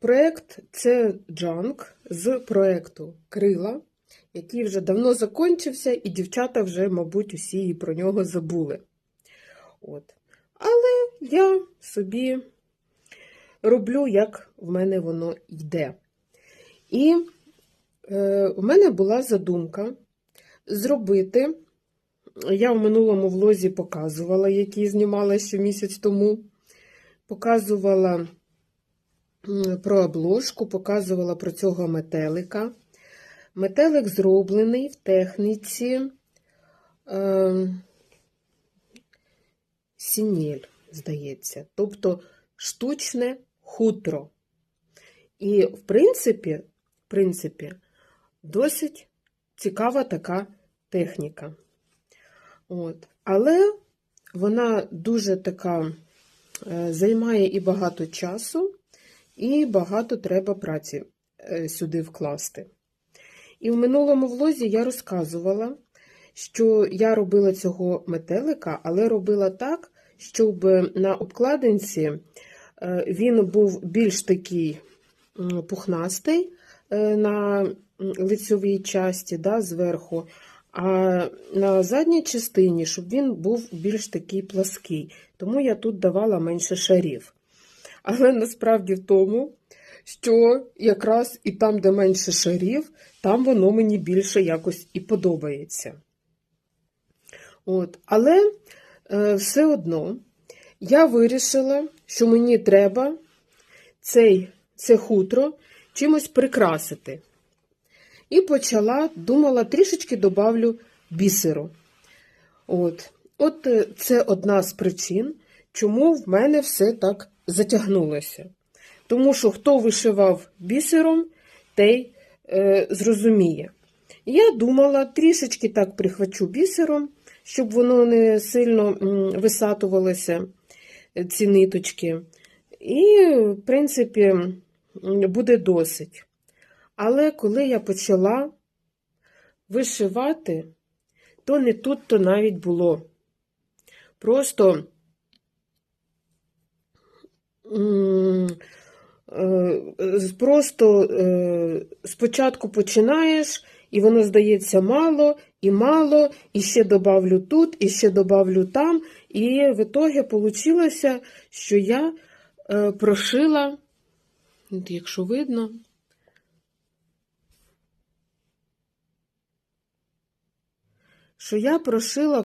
Проєкт це Джанк з проєкту Крила, який вже давно закінчився, і дівчата вже, мабуть, усі і про нього забули. От. Але я собі роблю, як в мене воно йде. І е, у мене була задумка зробити. Я в минулому влозі показувала, який знімала ще місяць тому. Показувала про обложку, показувала про цього метелика. Метелик зроблений в техніці е, сінєль, здається, тобто штучне хутро. І, в принципі, в принципі, досить цікава така техніка. От. Але вона дуже така е, займає і багато часу, і багато треба праці е, сюди вкласти. І в минулому влозі я розказувала, що я робила цього метелика, але робила так, щоб на обкладинці е, він був більш такий пухнастий е, на лицьовій часті да, зверху, а на задній частині, щоб він був більш такий плаский. Тому я тут давала менше шарів. Але насправді в тому, що якраз і там, де менше шарів, там воно мені більше якось і подобається. От. Але е, все одно я вирішила, що мені треба цей, це хутро чимось прикрасити. І почала, думала, трішечки добавлю бісеру. От. От е, це одна з причин, чому в мене все так затягнулося. Тому що хто вишивав бісером, той е, зрозуміє. Я думала, трішечки так прихвачу бісером, щоб воно не сильно висатувалося, е, ці ниточки. І, в принципі, буде досить. Але коли я почала вишивати, то не тут то навіть було. Просто просто е, спочатку починаєш, і воно здається мало, і мало, і ще добавлю тут, і ще добавлю там. І в ітогі вийшло, що я е, прошила, якщо видно, що я прошила